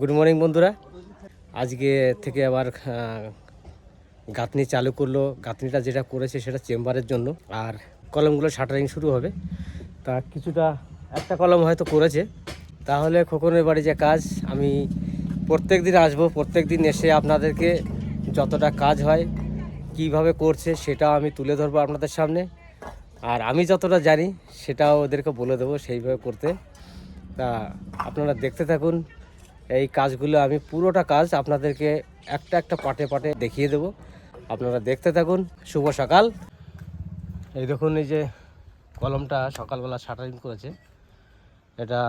Good morning বন্ধুরা। আজকে থেকে আবার গাঁথনি চালু করল। গাঁথনিটা যেটা করেছে সেটা চেম্বারের জন্য। আর কলমগুলো শাটারিং শুরু হবে। তা কিছুটা, একটা কলম হয়তো করেছে। তাহলে খোকনের বাড়ি যে কাজ, আমি প্রত্যেক দিন আসব। প্রত্যেক দিন এসে আপনাদেরকে যতটা কাজ হয়, কীভাবে করছে সেটাও আমি তুলে ধরবো আপনাদের সামনে। আর আমি যতটা জানি, সেটাও ওদেরকে বলে দেবো সেইভাবে করতে। তা আপনারা দেখতে থাকুন। এই কাজগুলো আমি পুরোটা কাজ আপনাদেরকে একটা একটা পাটে পাটে দেখিয়ে দেব। আপনারা দেখতে থাকুন। শুভ সকাল। এই দেখুন, এই যে কলমটা সকালবেলা শাটারিং করেছে। এটা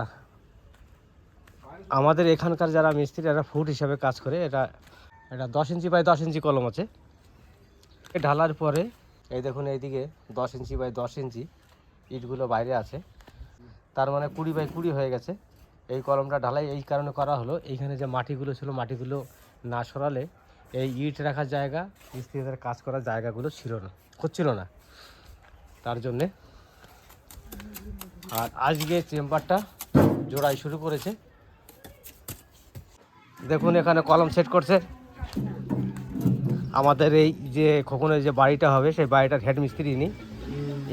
আমাদের এখানকার যারা মিস্ত্রি, এরা ফুট হিসাবে কাজ করে। এটা এটা দশ ইঞ্চি বাই দশ ইঞ্চি কলম আছে। ঢালার পরে, এই দেখুন, এইদিকে দশ ইঞ্চি বাই দশ ইঞ্চি ইটগুলো বাইরে আছে। তার মানে কুড়ি বাই কুড়ি হয়ে গেছে। এই কলমটা ঢালাই এই কারণে করা হলো। এইখানে যে মাটিগুলো ছিল মাটিগুলো না সরালে এই ইট রাখার জায়গা মিস্ত্রিদের কাজ করার জায়গাগুলো ছিল না হচ্ছিল না। তার জন্যে আর আজকে চেম্বারটা জোড়াই শুরু করেছে। দেখুন এখানে কলম সেট করছে। আমাদের এই যে খোকনের যে বাড়িটা হবে সেই বাড়িটার হেড মিস্ত্রি ইনি।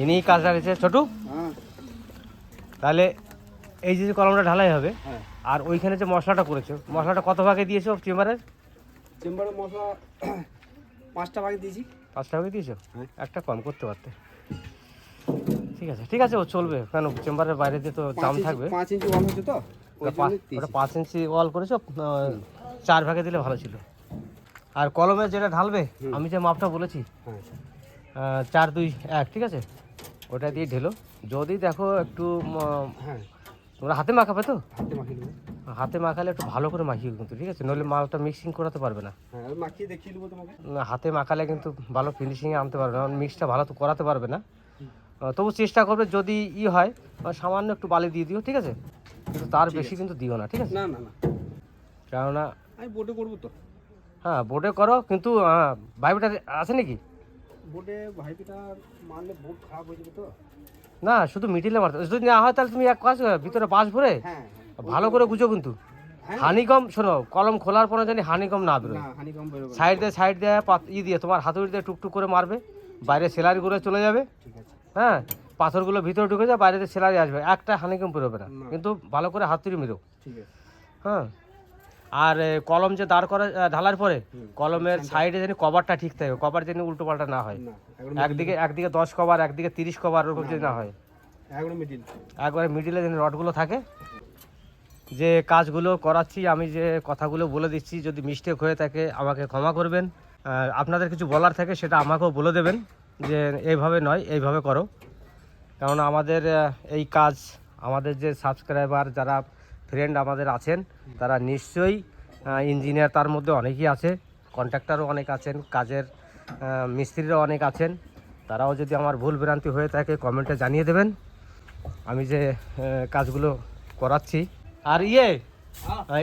ইনিই কাজ রাখেছে ছোটু? হ্যাঁ। তাহলে এই যে যে কলমটা ঢালাই হবে হ্যাঁ। আর ওইখানে যে মশলাটা করেছ মশলাটা কত ভাগে দিয়েছ চেম্বারের চেম্বারে মশলা পাঁচটা ভাগে দিয়েছি। পাঁচটা ভাগে দিয়েছ? হ্যাঁ। একটা কম করতে পারতে। ঠিক আছে ঠিক আছে ও চলবে কেন চেম্বারের বাইরে দিয়ে তো দাম থাকবে। পাঁচ ইঞ্চি ওয়াল হচ্ছে তো ওটা পাঁচ ইঞ্চি ওয়াল করেছ চার ভাগে দিলে ভালো ছিল। আর কলমের যেটা ঢালবে আমি যে মাপটা বলেছি হ্যাঁ। চার দুই এক ঠিক আছে? ওটা দিয়ে ঢেলো। যদি দেখো একটু তোমরা হাতে মাখাবে তো? হাতে মাখিয়ে হাতে মাখালে একটু ভালো করে মাখিয়ে কিন্তু ঠিক আছে? নইলে মালটা মিক্সিং করাতে পারবে না। হ্যাঁ মাখিয়ে দেখিয়ে দেবো তোমাকে। না, হাতে মাখালে কিন্তু ভালো ফিনিশিংয়ে আনতে পারবে না মিক্সটা ভালো তো করাতে পারবে না। তবু চেষ্টা করবে যদি ই হয় সামান্য একটু বালি দিয়ে দিও ঠিক আছে? কিন্তু তার বেশি কিন্তু দিও না ঠিক আছে? না না না। কেননা আমি বোর্ডে করব তো। হ্যাঁ বোর্ডে করো কিন্তু বাইবটা আছে নাকি? বোর্ডে ভাইপিটা মারলে বোর্ড খারাপ হয়ে যাবে তো। না শুধু মিডিলে মারতে যদি না হয় তাহলে তুমি এক কাজ করো, ভিতরে বাঁশ ভরে হ্যাঁ ভালো করে গুজো কিন্তু। হ্যাঁ। হানিকম শোনো কলম খোলার পরে জানি হানিকম না বেরোয়। সাইড দিয়ে সাইড দিয়ে ই দিয়ে তোমার হাতুড়ি দিয়ে টুকটুক করে মারবে। বাইরে সেলারিগুলো চলে যাবে। হ্যাঁ পাথরগুলো ভিতরে ঢুকে যায় বাইরে সেলারি আসবে। একটা হানিকম বেরোবে না। না। কিন্তু ভালো করে হাতুড়ি মেরো। হ্যাঁ। আর কলম যে দাঁড় করে ঢালার পরে কলমের সাইডে যেন কভারটা ঠিক থাকে কভার যেন উল্টো পাল্টা না হয় একদিকে একদিকে দশ কভার একদিকে তিরিশ কভার ওরকম যদি না হয়। একবারে মিডিলে যেন রডগুলো থাকে। যে কাজগুলো করাচ্ছি আমি যে কথাগুলো বলে দিচ্ছি যদি মিস্টেক হয়ে থাকে আমাকে ক্ষমা করবেন। আপনাদের কিছু বলার থাকে সেটা আমাকেও বলে দেবেন যে এইভাবে নয় এইভাবে করো। কারণ আমাদের এই কাজ আমাদের যে সাবস্ক্রাইবার যারা ফ্রেন্ড আমাদের আছেন তারা নিশ্চয়ই ইঞ্জিনিয়ার তার মধ্যে অনেকেই আছে কন্ট্রাক্টরও অনেক আছেন কাজের মিস্ত্রিরাও অনেক আছেন। তারাও যদি আমার ভুল ভ্রান্তি হয়ে থাকে কমেন্টে জানিয়ে দেবেন। আমি যে কাজগুলো করাচ্ছি। আর ইয়ে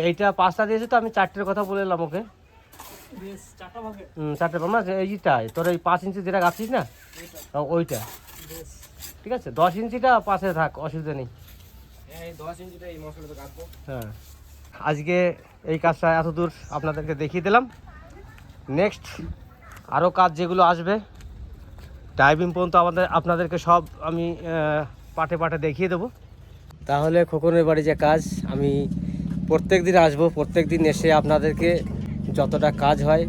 এইটা পাঁচটা দিয়েছে তো আমি চারটের কথা বলে এলাম ওকে। চারটে পাবো না এইটাই তোর এই পাঁচ ইঞ্চি যেটা গাছিস না ওইটা। ঠিক আছে দশ ইঞ্চিটা পাশে থাক অসুবিধা নেই। হ্যাঁ আজকে এই কাজটা এত দূর আপনাদেরকে দেখিয়ে দিলাম। নেক্সট আরও কাজ যেগুলো আসবে টাইমিং পর্যন্ত আমাদের আপনাদেরকে সব আমি পাটে পাটে দেখিয়ে দেবো। তাহলে খোকনের বাড়ি যে কাজ, আমি প্রত্যেক দিন আসব। প্রত্যেক দিন এসে আপনাদেরকে যতটা কাজ হয়,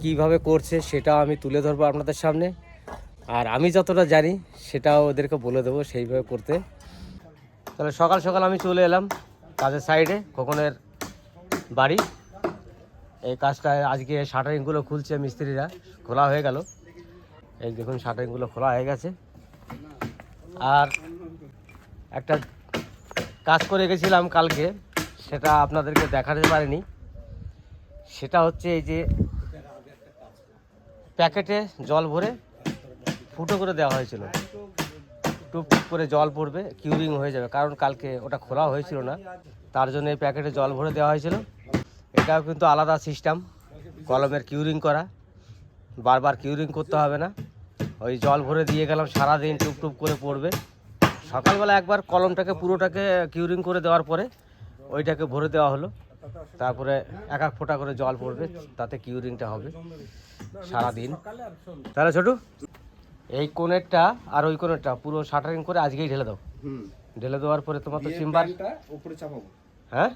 কীভাবে করছে সেটাও আমি তুলে ধরবো আপনাদের সামনে। আর আমি যতটা জানি, সেটাও ওদেরকে বলে দেবো সেইভাবে করতে। তাহলে সকাল সকাল আমি চলে এলাম কাজের সাইডে খোকনের বাড়ি। এই কাজটা আজকে শাটারিংগুলো খুলছে মিস্ত্রিরা, খোলা হয়ে গেল। এই দেখুন শাটারিংগুলো খোলা হয়ে গেছে। আর একটা কাজ করে গেছিলাম কালকে, সেটা আপনাদেরকে দেখাতে পারিনি। সেটা হচ্ছে এই যে প্যাকেটে জল ভরে ফুটো করে দেওয়া হয়েছিল। টুপ টুপ করে জল পড়বে কিউরিং হয়ে যাবে। কারণ কালকে ওটা খোলা হয়েছিল না, তার জন্য এই প্যাকেটে জল ভরে দেওয়া হয়েছিল। এটাও কিন্তু আলাদা সিস্টেম কলমের কিউরিং করা। বারবার কিউরিং করতে হবে না। ওই জল ভরে দিয়ে গেলাম, সারাদিন টুপ টুপ করে পড়বে। সকালবেলা একবার কলমটাকে, পুরোটাকে কিউরিং করে দেওয়ার পরে ওইটাকে ভরে দেওয়া হলো। তারপরে এক এক ফোঁটা করে জল পড়বে, তাতে কিউরিংটা হবে সারাদিন। তাহলে ছোটু? এই কোণেরটা আর ওই কোণেরটা পুরো শাটারিং করে আজকেই ঢেলে দাও। হুম। ঢেলে দেওয়ার পরে তোমার তো দিয়ে চেম্বার উপরে চাপাবো। হ্যাঁ?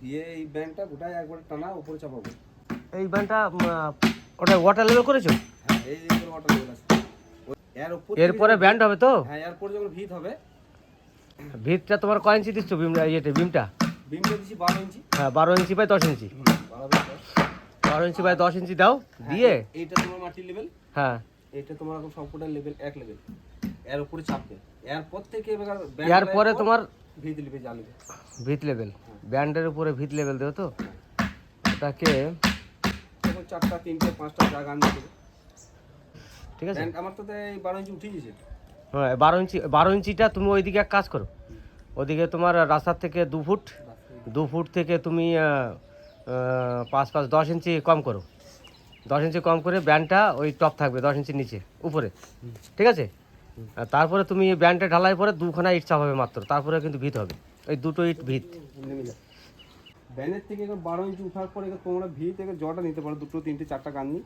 দিয়ে এই ব্যান্ডটা গোটায় একবার টানা উপরে চাপাবো। এই ব্যান্ডটা ওটা ওয়াটার লেভেল করেছ? হ্যাঁ এই যে ওয়াটার লেভেল আছে। এর উপর এরপরে ব্যান্ড হবে তো? হ্যাঁ এরপর যখন ভিত হবে ভিতটা তোমার কয় ইঞ্চি দিচ্ছ বিম ইয়েতে বিমটা বিমটা দিচ্ছি বারো ইঞ্চি। হ্যাঁ বারো ইঞ্চি বাই দশ ইঞ্চি। বারো বাই দশ। বারো ইঞ্চি বাই দশ ইঞ্চি দাও দিয়ে হ্যাঁ, এইটা তোমার মাটির লেভেল হ্যাঁ। এটা তোমার এখন সম্পূর্ণ লেভেল এক লেভেল এর উপরে চাপবে এরপর থেকে এবার এরপরে তোমার ভিত লেভেল জ্বালবে ভিত লেভেল ব্যান্ডের উপরে ভিত লেভেল দেও তো। ওটাকে তখন চারটা তিনটে পাঁচটা জায়গা আনতে দেবে। ঠিক আছে। আমার তো এই বারো ইঞ্চি উঠে গেছে। হ্যাঁ বারো ইঞ্চি বারো ইঞ্চিটা তুমি ওইদিকে এক কাজ করো। ওদিকে তোমার রাস্তার থেকে দু ফুট দু ফুট থেকে তুমি পাঁচ পাঁচ দশ ইঞ্চি কম করো। দশ ইঞ্চি কম করে ব্যান্ডটা ওই টপ থাকবে দশ ইঞ্চির নিচে উপরে। ঠিক আছে? তারপরে তুমি ব্যান্ডটা ঢালাই পরে দুখানা ইট চাপাবে মাত্র তারপরে কিন্তু ভিত হবে। ওই দুটো ইট ভিত। ব্যানের থেকে বারো ইঞ্চি উঠার পরে তোমরা ভি থেকে জলটা নিতে পারো দুটো তিনটে চারটা গান্নি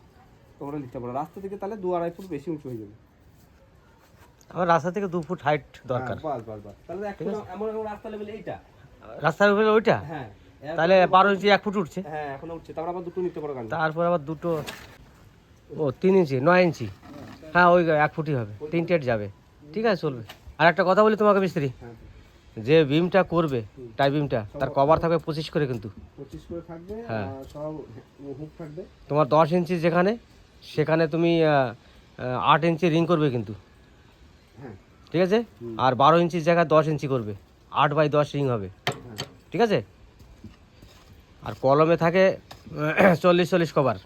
তোমরা নিতে পারো। রাস্তা থেকে তাহলে দু আড়াই ফুট বেশি উঁচু হয়ে যাবে। আমার রাস্তা থেকে দু ফুট হাইট দরকার। হ্যাঁ, বাস বাস বাস। তাহলে এমন এমন রাস্তা লেভেল এইটা? রাস্তার উপরে ওইটা? হ্যাঁ। তাহলে বারো ইঞ্চি এক ফুট উঠছে। হ্যাঁ এখন উঠছে। তারপর আবার দুটো নিতে পারো তারপর আবার দুটো ও তিন ইঞ্চি নয় ইঞ্চি। হ্যাঁ ওই এক ফুটই হবে তিনটে যাবে। ঠিক আছে চলবে। আর একটা কথা বলি তোমাকে মিস্ত্রি। হ্যাঁ। যে বিমটা করবে টাই বিমটা তার কভার থাকবে পঁচিশ করে কিন্তু। হ্যাঁ। তোমার দশ ইঞ্চি যেখানে সেখানে তুমি আট ইঞ্চি রিং করবে কিন্তু। হ্যাঁ। ঠিক আছে? আর বারো ইঞ্চির জায়গায় দশ ইঞ্চি করবে। আট বাই দশ রিং হবে। ঠিক আছে? আর কলমে থাকে চল্লিশ চল্লিশ কভার।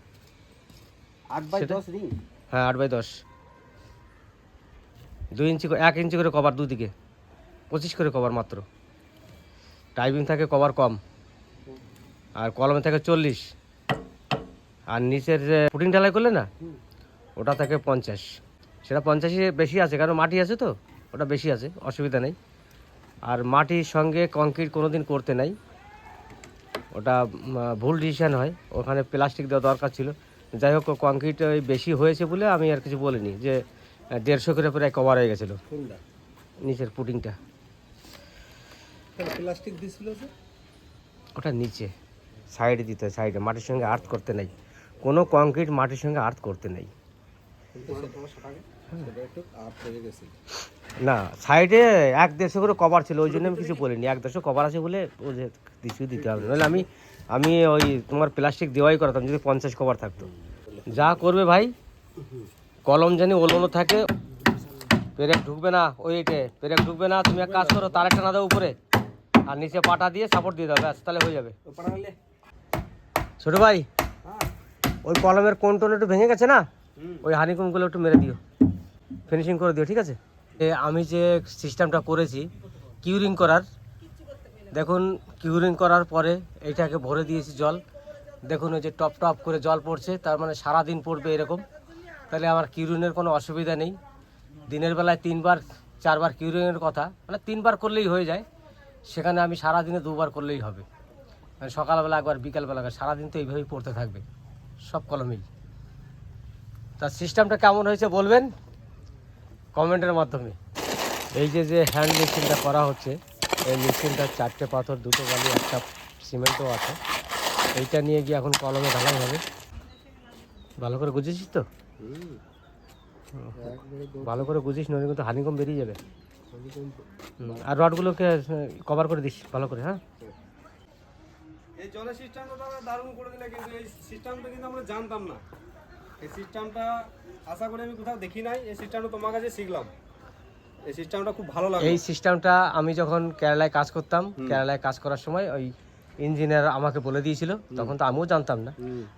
হ্যাঁ আট বাই দশ। দুই ইঞ্চি করে- এক ইঞ্চি করে কভার দুদিকে। পঁচিশ করে কভার মাত্র। টাইপিং থাকে কভার কম। আর কলমে থাকে চল্লিশ। আর নিচের যে পুটিং ঢালাই করলে না ওটা থাকে পঞ্চাশ। সেটা পঞ্চাশে বেশি আছে কারণ মাটি আছে তো ওটা বেশি আছে অসুবিধা নেই। আর মাটির সঙ্গে কংক্রিট কোনো দিন করতে নাই। ওটা ভুল ডিসিশন হয়। ওখানে প্লাস্টিক দেওয়া দরকার ছিল। যাই হোক কংক্রিট ওই বেশি হয়েছে বলে আমি আর কিছু বলিনি যে দেড়শো করে প্রায় কভার হয়ে গেছিল। নিচের পুটিংটা। প্লাস্টিক দিছিল ওটা নিচে সাইডে দিতে হয় সাইডে মাটির সঙ্গে আর্থ করতে নেই। কোনো কংক্রিট মাটির সঙ্গে আর্থ করতে নেই। হয়ে। না সাইডে এক দেড়শো করে কভার ছিল, ওই জন্য আমি কিছু বলিনি। এক দেড়শো কভার আছে বলে ও যে কিছু দিতে হবে। নাহলে আমি আমি ওই তোমার প্লাস্টিক দেওয়াই করতাম, যদি পঞ্চাশ কভার থাকতো। যা করবে ভাই, কলম জানি ওলোনো থাকে, পেরেক ঢুকবে না, ওই এটে পেরেক ঢুকবে না, তুমি এক কাজ করো, তার একটা না দাও উপরে। আর নিচে পাটা দিয়ে সাপোর্ট দিয়ে দাও, ব্যাস, তাহলে হয়ে যাবে। ছোট ভাই, ওই কলমের কোন টোন একটু ভেঙে গেছে না? ওই হানিকমগুলো একটু মেরে দিও। ফিনিশিং করে দিও, ঠিক আছে? আমি যে সিস্টেমটা করেছি কিউরিং করার, দেখুন কিউরিং করার পরে এইটাকে ভরে দিয়েছি জল। দেখুন, ওই যে টপ টপ করে জল পড়ছে, তার মানে সারা দিন পড়বে এরকম। তাহলে আমার কিউরিনের কোনো অসুবিধা নেই। দিনের বেলায় তিনবার, চারবার কিউরিংয়ের কথা মানে তিনবার করলেই হয়ে যায়। সেখানে আমি সারা দিনে দুবার করলেই হবে। মানে সকালবেলা একবার, বিকালবেলা একবার, সারাদিন তো এইভাবেই পড়তে থাকবে। সব কলমেই। তার সিস্টেমটা কেমন হয়েছে বলবেন? কমেন্টের মাধ্যমে। এই যে যে হ্যান্ড মেশিনটা করা হচ্ছে, এই মেশিনটা চারটে পাথর, দুটো বালি, একটা সিমেন্টও আছে। এইটা নিয়ে গিয়ে এখন কলমে ঢালাই হবে। ভালো করে গুছিয়েছিস তো? ভালো করে গুছিস নইলে কিন্তু হানিকম বেরিয়ে যাবে। আর রডগুলোকে কভার করে দিস, ভালো করে হ্যাঁ? এই জলের সিস্টেমটা দারুণ করে দিলে কিন্তু এই সিস্টেমটা কিন্তু আমরা জানতাম না। এই সিস্টেমটা আশা করি আমি কোথাও দেখি নাই এই সিস্টেমটা তোমার কাছে শিখলাম। এই সিস্টেমটা খুব ভালো লাগে এই সিস্টেমটা আমি যখন কেরালায় কাজ করতাম কেরালায় কাজ করার সময় ওই ইঞ্জিনিয়ার আমাকে বলে দিয়েছিল তখন তো আমিও জানতাম না।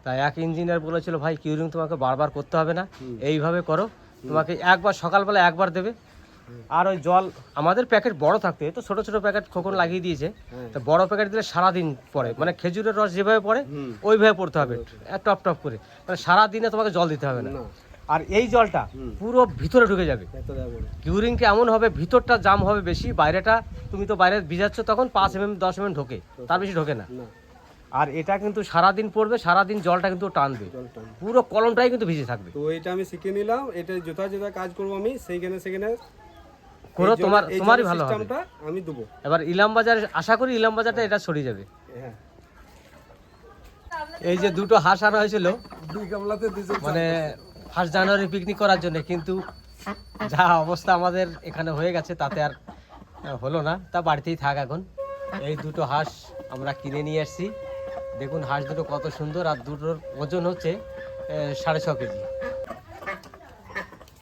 তাই এক ইঞ্জিনিয়ার বলেছিল ভাই কিউরিং তোমাকে বারবার করতে হবে না এইভাবে করো তোমাকে একবার সকালবেলা একবার দেবে আর ওই জল আমাদের প্যাকেট বড় থাকতে তো ছোট ছোট প্যাকেট খোকন লাগিয়ে দিয়েছে। হ্যাঁ। তো বড় প্যাকেট দিলে সারাদিন পরে মানে খেজুরের রস যেভাবে পড়ে ওইভাবে পড়তে হবে। টপ টপ করে। মানে সারাদিনে তোমাকে জল দিতে হবে না। আর এই জলটা পুরো ভিতরে ঢুকে যাবে। কিউরিংটা এমন হবে ভিতরটা জাম হবে বেশি বাইরেটা তুমি তো বাইরে ভিজাচ্ছ তখন পাঁচ এমএম দশ এমএম ঢোকে। তার বেশি ঢোকে না। আর এটা কিন্তু সারাদিন পড়বে সারাদিন জলটা কিন্তু টানবে। পুরো কলমটাই কিন্তু ভিজে থাকবে। তো এটা আমি শিখে নিলাম এটা যেটা কাজ করব আমি সেইখানে সেখানে করো তোমার তোমারই ভালো হবে। আমি দেবো। এবার ইলাম বাজার আশা করি ইলাম বাজারটা এটা সরে যাবে। হ্যাঁ। এই যে দুটো হাঁস আনা হয়েছিল মানে ফার্স্ট জানুয়ারি পিকনিক করার জন্য কিন্তু যা অবস্থা আমাদের এখানে হয়ে গেছে তাতে আর হলো না। তা বাড়িতেই থাক এখন। এই দুটো হাঁস আমরা কিনে নিয়ে এসেছি। দেখুন হাঁস দুটো কত সুন্দর আর দুটোর ওজন হচ্ছে সাড়ে ছ কেজি।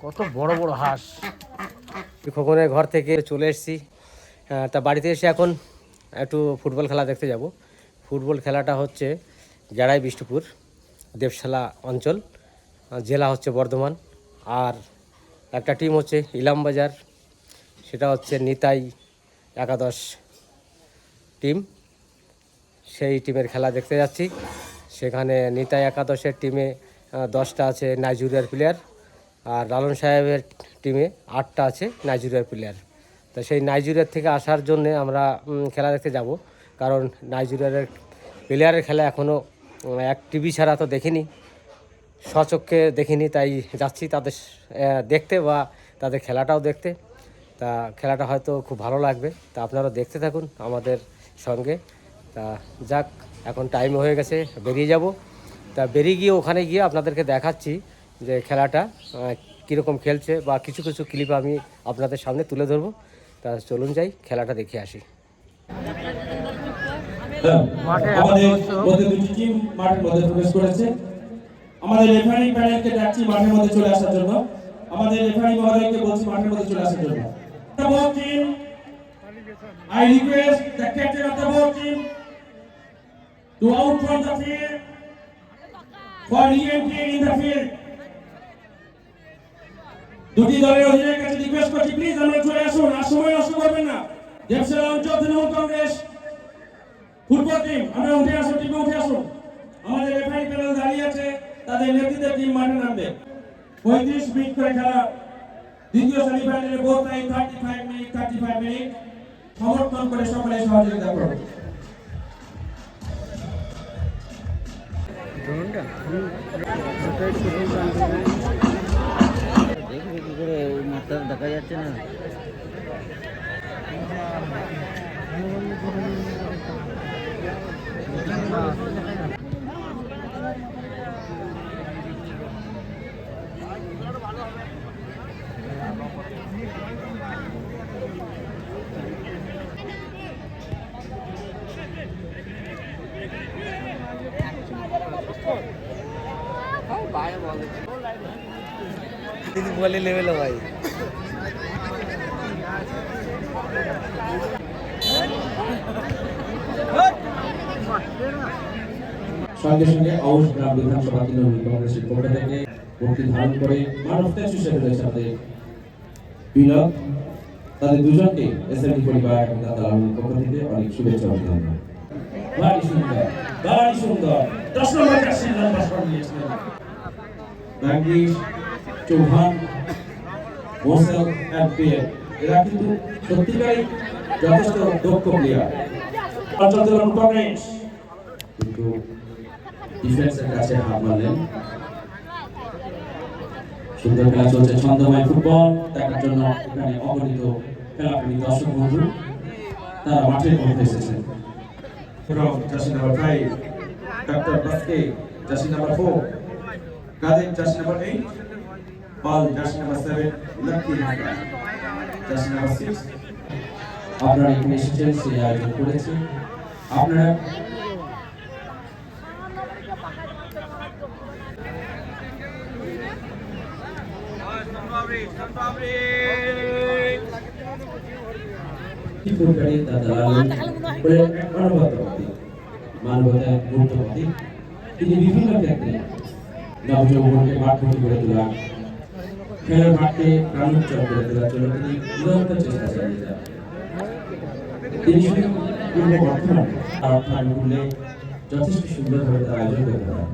কত বড় বড় হাঁস। খোকনের ঘর থেকে চলে এসেছি। তা বাড়িতে এসে এখন একটু ফুটবল খেলা দেখতে যাব। ফুটবল খেলাটা হচ্ছে গেড়াই বিষ্ণুপুর দেবশালা অঞ্চল জেলা হচ্ছে বর্ধমান। আর একটা টিম হচ্ছে ইলামবাজার, সেটা হচ্ছে নিতাই একাদশ টিম সেই টিমের খেলা দেখতে যাচ্ছি। সেখানে নিতাই একাদশের টিমে দশটা আছে নাইজেরিয়ার প্লেয়ার আর লালন সাহেবের টিমে আটটা আছে নাইজেরিয়ার প্লেয়ার তো সেই নাইজেরিয়ার থেকে আসার জন্যে আমরা খেলা দেখতে যাব। কারণ নাইজেরিয়ার প্লেয়ারের খেলা এখনও এক টিভি ছাড়া তো দেখিনি। স্বচক্ষে দেখিনি, তাই যাচ্ছি তাদের দেখতে বা তাদের খেলাটাও দেখতে। তা খেলাটা হয়তো খুব ভালো লাগবে। তা আপনারা দেখতে থাকুন আমাদের সঙ্গে। তা যাক, এখন টাইম হয়ে গেছে, বেরিয়ে যাব। তা বেরিয়ে গিয়ে ওখানে গিয়ে আপনাদেরকে দেখাচ্ছি যে খেলাটা কীরকম খেলছে বা কিছু কিছু ক্লিপ আমি আপনাদের সামনে তুলে ধরবো। তা চলুন যাই, খেলাটা দেখে আসি। আমাদের রেফারি প্যানেলকে ডাকছি মাঠের মধ্যে চলে আসার জন্য। আমাদের রেফারি মহোদয়কে বলছি মাঠের মধ্যে চলে আসার জন্য. দুটি দলের অধিনায়কের কাছে রিকোয়েস্ট করছি প্লিজ আমরা চলে আসুন, আর সময় নষ্ট করবেন না। দেবসেরা অঞ্চল তৃণমূল কংগ্রেস ফুটবল টিম আমরা উঠে আসুন টিমে উঠে আসুন। আমাদের রেফারি প্যানেল দাঁড়িয়ে আছে, তাদের নেতৃত্বে টিম মাঠে নামবে। পঁয়ত্রিশ মিনিট করে খেলা। দ্বিতীয় সেমিফাইনালে both time thirty five minute thirty five minute সমর্থন করে সকলে সহযোগিতা করুন। দেখবে কি করে ওই মাঠটা দেখা যাচ্ছে না? বলে লেভেল ভাই। সঙ্গে সঙ্গে আউশ গ্রাম বিধানসভা তৃণমূল কংগ্রেসের পক্ষ থেকে ভর্তি ধারণ করে মানব ত্যাগ হিসেবে রয়েছে আমাদের বিনোদ তাদের দুজনকে এসএমডি পরিবার এবং দাদা লালনের পক্ষ থেকে অনেক শুভেচ্ছা ভারী সুন্দর ভারী সুন্দর। দশ নম্বর চৌহান মোসেল এমপিএ এরা কিন্তু সত্যিকারই যথেষ্ট দক্ষ প্লেয়ার কিন্তু ডিফেন্সের কাছে হার মারলেন। সুন্দর খেলা চলছে ছন্দময় ফুটবল। দেখার জন্য এখানে অগণিত খেলাপ্রেমী দর্শক বন্ধু তারা মাঠের মধ্যে এসেছেন। jersey number five, Dr. Baske, jersey number four, Kadim, jersey number eight, Paul, jersey number seven, Lucky Haka, jersey number six. আপনারা এখানে এসেছেন সেই আয়োজন করেছে আপনারা কি করবেন দাদা লালন বলে এক মানবতাবাদী মানবতার গুরুত্ববাদী তিনি বিভিন্ন ক্ষেত্রে নবযৌবনকে মাঠমুখী করে তোলা খেলার মাঠে প্রাণোচ্চল করে তোলার জন্য তিনি নিরন্তর চেষ্টা চালিয়ে যান। তিনি পূর্ব বর্ধমান তার অর্থানুকূল্যে যথেষ্ট সুন্দরভাবে তার আয়োজন করতে পারেন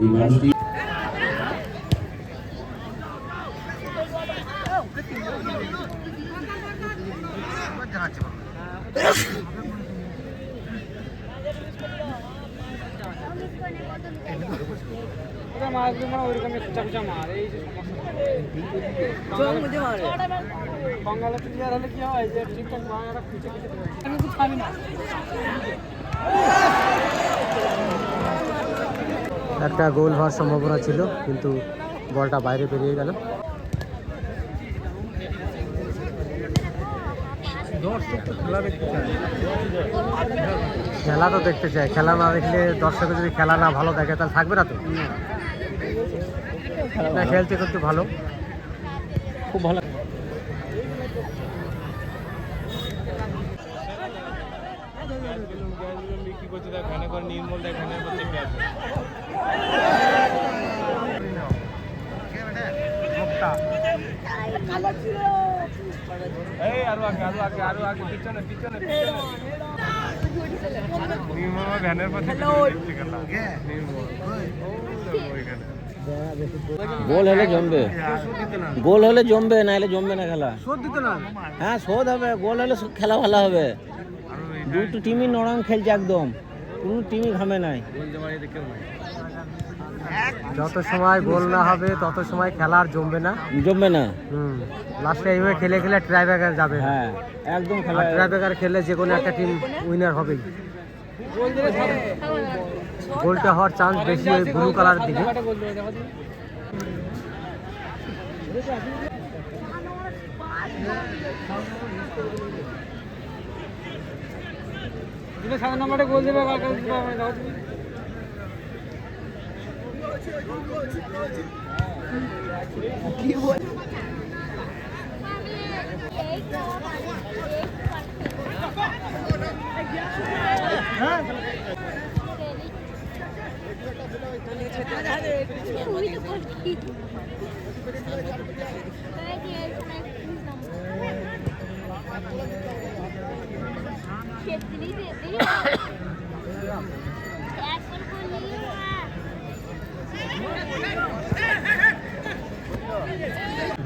এই মানুষটি ওটা মাছগুলো মানে ওইরকম কুচা কুচা মার এই যে সমস্যা বাংলাতে প্লেয়ার হলে কি হয় যে ঠিকঠাক বাংলাটা খুঁজে খুঁজে আমি তো খাবি না। একটা গোল হওয়ার সম্ভাবনা ছিল কিন্তু বলটা বাইরে বেরিয়ে গেল। খেলা তো দেখতে চাই খেলা না দেখলে দর্শকের যদি খেলা না ভালো দেখে তাহলে থাকবে না তো? না। খেলতে কিন্তু ভালো। খুব ভালো। এই আরও আগে আরও আগে আরও আগে পিছনে পিছনে পিছনে। নির্মল ভ্যানের পথে গোল হলে জমবে। গোল হলে জমবে না হলে জমবে না খেলা। শোধ না। হ্যাঁ শোধ হবে। গোল হলে খেলা ভালো হবে। দুটো টিমই নরম খেলছে একদম। কোনো টিমই ঘামে নাই। যত সময় গোল না হবে তত সময় খেলা আর জমবে না। জমবে না। হুম লাস্টে এইভাবে খেলে খেলে ট্রাইব্রেকার যাবে হ্যাঁ একদম খেলা ট্রাইব্রেকার খেললে যে কোনো একটা টিম উইনার হবেই। গোলটা হওয়ার চান্স বেশি ওই ব্লু কালারের দিকে। সাত নম্বরে গোল দেবে কালকে দিতে পারবে দাও। তুমি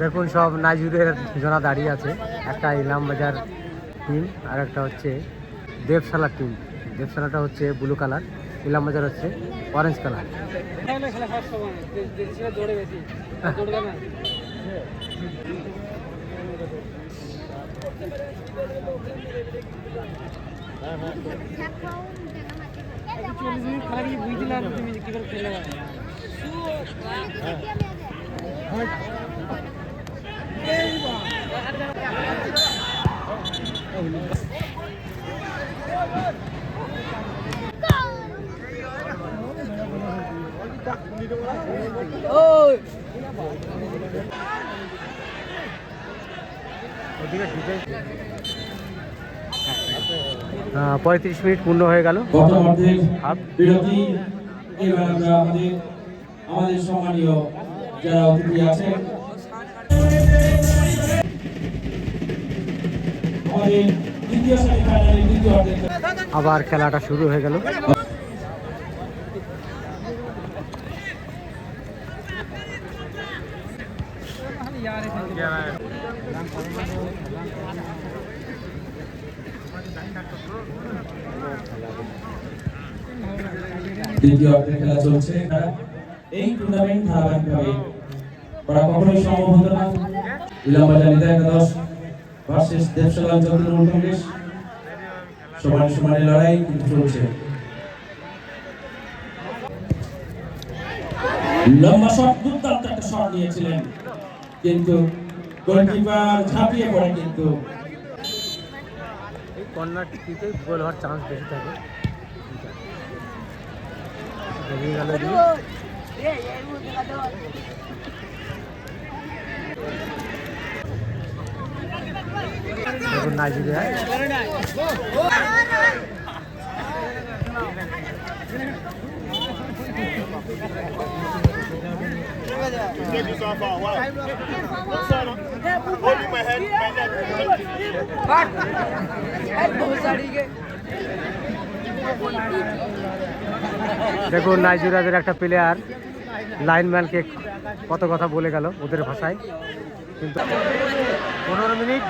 দেখুন, সব নাইজুরের জনা দাঁড়িয়ে আছে। একটা ইলাম বাজার টিম আর একটা হচ্ছে দেবশালা টিম দেবশালাটা হচ্ছে ব্লু কালার ইলাম বাজার হচ্ছে অরেঞ্জ কালার চল্লিশ মিনিট খেলা কি বুঝতে না তুমি কি করে খেলে পঁয়ত্রিশ মিনিট পূর্ণ হয়ে গেল। আমাদের সম্মানীয় যারা অতিথি আছেন। আবার খেলাটা শুরু হয়ে গেল। দ্বিতীয় অর্ধের খেলা চলছে। এই টুর্নামেন্ট ধারাবাহিকভাবে কখনোই সম্ভব হতো না। ইলামবাজার একাদশ ভার্সেস সমানে লড়াই কিন্তু চলছে। লম্বা শট, দুর্দান্ত একটা শট নিয়েছিলেন। কিন্তু গোলকিপার ঝাঁপিয়ে পড়ে কিন্তু। এই কর্নার দিকে গোল হওয়ার চান্স বেশি থাকে। বেরিয়ে গেল এদিকে। দেখুন নাইজেরিয়া। দেখুন, নাইজেরিয়াদের একটা প্লেয়ার লাইনম্যানকে কত কথা বলে গেল ওদের ভাষায়। কিন্তু পনেরো মিনিট।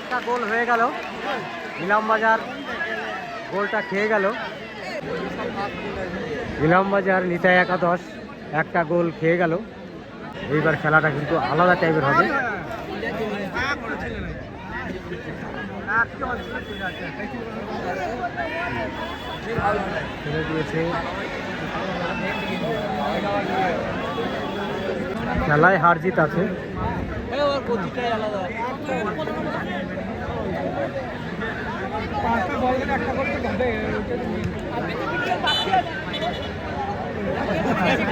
একটা গোল হয়ে গেল। ইলাম বাজার গোলটা খেয়ে গেল। ইলামবাজার নিতাই একাদশ, একটা গোল খেয়ে গেল। এইবার খেলাটা কিন্তু আলাদা টাইপের হবে। খেলায় হার জিত আছে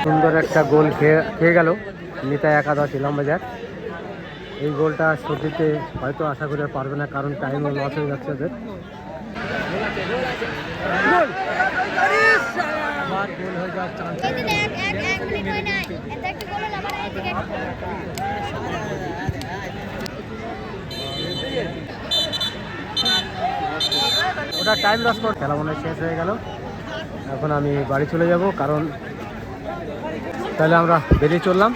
সুন্দর একটা গোল খেয়ে খেয়ে গেল নিতাই একাদশ ইলামবাজার। এই গোলটা শোধ দিতে হয়তো আশা করে পারবে না, কারণ টাইমও লস হয়ে যাচ্ছে ওদের হয়ে যাওয়ার চান্স এদিকে এক এক এক মিনিট হয় নাই এটা একটা গোল হলো আবার এদিকে একটা ওটা টাইম লস কর। খেলা মনে শেষ হয়ে গেল। এখন আমি বাড়ি চলে যাব, কারণ তাহলে আমরা বেরিয়ে চললাম।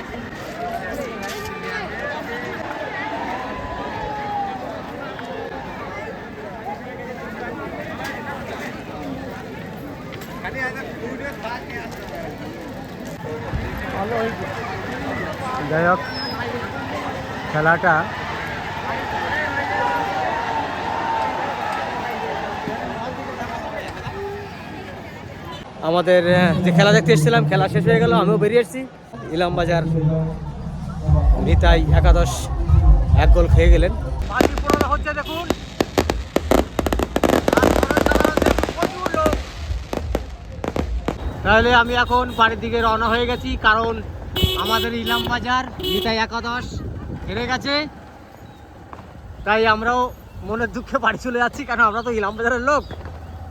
যাই হোক, খেলাটা আমাদের যে খেলা দেখতে এসেছিলাম, খেলা শেষ হয়ে গেল, আমিও বেরিয়ে এসেছি। ইলামবাজার নিতাই একাদশ এক গোল খেয়ে গেলেন। হচ্ছে, দেখুন। তাহলে আমি এখন বাড়ির দিকে রওনা হয়ে গেছি, কারণ আমাদের ইলামবাজার নিতাই একাদশ হেরে গেছে। তাই আমরাও মনের দুঃখে বাড়ি চলে যাচ্ছি কারণ আমরা তো ইলামবাজারের লোক।